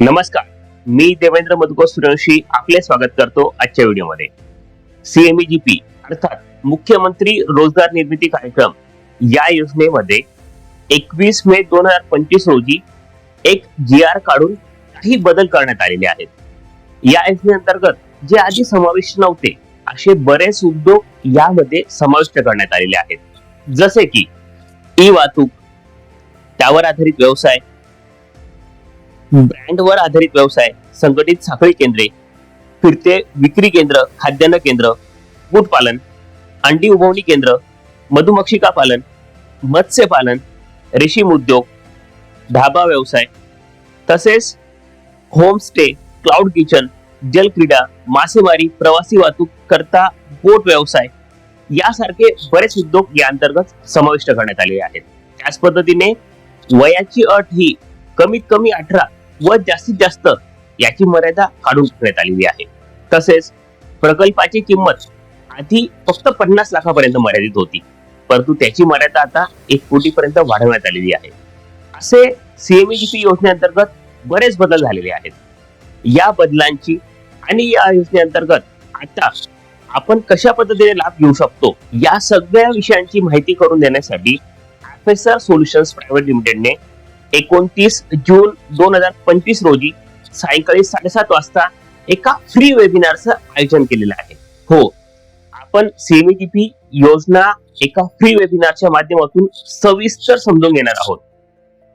नमस्कार. मी देवेंद्र मधुकर सूर्यवंशी आपले स्वागत करतो आजच्या व्हिडिओमध्ये. सीएमईजीपी अर्थात मुख्यमंत्री रोजगार निर्मिती कार्यक्रम या योजनेमध्ये एकवीस मे दोन हजार पंचवीस रोजी एक जी आर काढून काही बदल करण्यात आलेले आहेत. या योजनेअंतर्गत जे आधी समाविष्ट नव्हते असे बरेच उद्योग यामध्ये समाविष्ट करण्यात आलेले आहेत. जसे की ई वाहतूक त्यावर आधारित व्यवसाय ब्रँडवर आधारित व्यवसाय संघटित साखळी केंद्रे फिरते विक्री केंद्र खाद्यान्न केंद्र कुक्कुटपालन अंडी उभवणी केंद्र मधुमक्षिका पालन मत्स्यपालन रेशीम उद्योग धाबा व्यवसाय तसेच होमस्टे क्लाउड किचन जलक्रीडा मासेमारी प्रवासी वाहतूक करता बोट व्यवसाय यासारखे बरेच उद्योग या अंतर्गत समाविष्ट करण्यात आलेले आहेत. त्याच पद्धतीने वयाची अट ही कमीत कमी अठरा व जास्तीत जास्त याची मर्यादा काढून टाकण्यात आलेली आहे. तसेच प्रकल्पाची किंमत आधी फक्त पन्नास लाखापर्यंत मर्यादित होती. परंतु त्याची मर्यादा आता एक कोटीपर्यंत वाढवण्यात आलेली आहे. असे सीएमईजीपी योजनेअंतर्गत बरेच बदल झालेले आहेत. या बदलांची आणि या योजनेअंतर्गत आता आपण कशा पद्धतीने लाभ घेऊ शकतो या सगळ्या विषयांची माहिती करून देण्यासाठी प्रोफेसर सोल्युशन्स प्रायव्हेट लिमिटेडने एकोणतीस जून दोन हजार पंचवीस रोजी सायंकाळी साडेसात वाजता एका फ्री वेबिनारचं आयोजन केलेलं आहे. हो आपण सीएमईटीपी योजना एका फ्री वेबिनारच्या माध्यमातून सविस्तर समजून घेणार आहोत.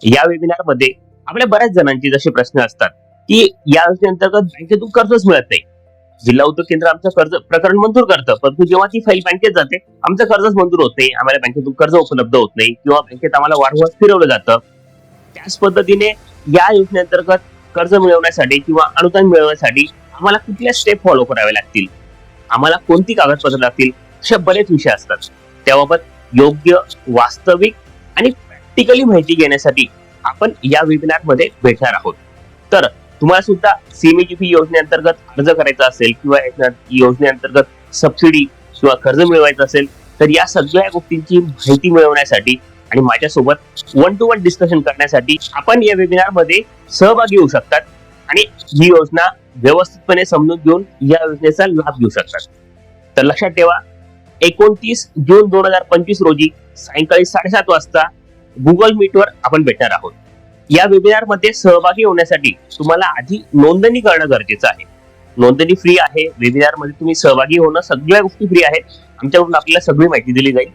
या वेबिनारमध्ये आपल्या बऱ्याच जणांचे जसे प्रश्न असतात की या योजनेअंतर्गत बँकेतून कर्जच मिळत नाही. जिल्हा उद्योग केंद्र आमचं कर्ज प्रकरण मंजूर करतं परंतु जेव्हा ती फाईल बँकेत जाते आमचं कर्जच मंजूर होत नाही आम्हाला बँकेतून कर्ज उपलब्ध होत नाही किंवा बँकेत आम्हाला वारंवार फिरवलं जातं. त्याच पद्धतीने या योजनेअंतर्गत कर्ज मिळवण्यासाठी किंवा अनुदान मिळवण्यासाठी आम्हाला कुठल्या स्टेप फॉलो करावे लागतील? आम्हाला कोणती कागदपत्र लागतील? अशा बरेच विषय असतात. त्याबाबत योग्य वास्तविक आणि प्रॅक्टिकली माहिती घेण्यासाठी आपण या वेबिनारमध्ये भेटणार आहोत. तर तुम्हाला सुद्धा सीएमईजीपी योजनेअंतर्गत अर्ज करायचा असेल किंवा योजनेअंतर्गत सबसिडी किंवा कर्ज मिळवायचं असेल तर या सगळ्या गोष्टींची माहिती मिळवण्यासाठी आणि माझ्यासोबत वन टू वन डिस्कशन करण्यासाठी आपण या वेबिनारमध्ये सहभागी होऊ शकतात. आणि ही योजना व्यवस्थितपणे समजून घेऊन या योजनेचा लाभ घेऊ शकतात. तर लक्षात ठेवा एकोणतीस जून दोन हजार पंचवीस रोजी सायंकाळी साडेसात वाजता गुगल मीटवर आपण भेटणार आहोत. या वेबिनारमध्ये सहभागी होण्यासाठी तुम्हाला आधी नोंदणी करणं गरजेचं आहे. नोंदणी फ्री आहे. वेबिनारमध्ये तुम्ही सहभागी होणं सगळ्या गोष्टी फ्री आहेत. आमच्याकडून आपल्याला सगळी माहिती दिली जाईल.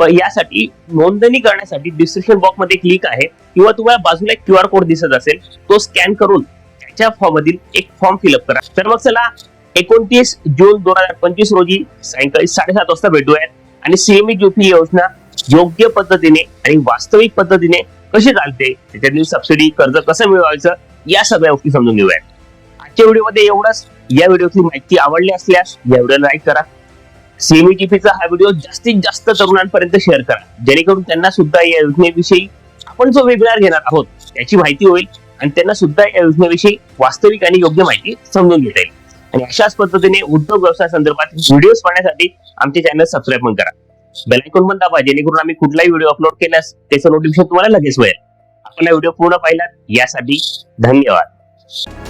यासाठी नोंदणी करण्यासाठी डिस्क्रिप्शन बॉक्समध्ये क्लिक आहे. किंवा तुम्हाला बाजूला एक क्यू आर कोड दिसत असेल तो स्कॅन करून त्याच्या फॉर्म मधील एक फॉर्म फिलअप करा. तर मग चला एकोणतीस जून दोन हजार पंचवीस रोजी सायंकाळी साडेसात वाजता भेटूयात. आणि सीएमई ज्योती योजना योग्य पद्धतीने आणि वास्तविक पद्धतीने कशी चालते त्याच्यातील सबसिडी कर्ज कसं मिळवायचं या सगळ्या गोष्टी समजून घेऊयात. आजच्या व्हिडिओमध्ये एवढंच. या व्हिडिओची माहिती आवडली असल्यास या व्हिडिओला लाईक करा. सीएमईजीपीचा हा व्हिडिओ जास्तीत जास्त तरुणांपर्यंत शेअर करा. जेणेकरून त्यांना सुद्धा या योजनेविषयी आपण जो वेबिनार घेणार आहोत त्याची माहिती होईल आणि त्यांना सुद्धा या योजनेविषयी वास्तविक आणि योग्य माहिती समजून घेता येईल. आणि अशाच पद्धतीने उद्योग व्यवसाय संदर्भात व्हिडिओज पाहण्यासाठी आमचे चॅनल सबस्क्राईब पण करा. बेलायकॉन पण दाबा जेणेकरून आम्ही कुठलाही व्हिडिओ अपलोड केल्यास त्याचं नोटिफिकेशन तुम्हाला लगेच मिळेल. आपण हा व्हिडिओ पूर्ण पाहिलात यासाठी धन्यवाद.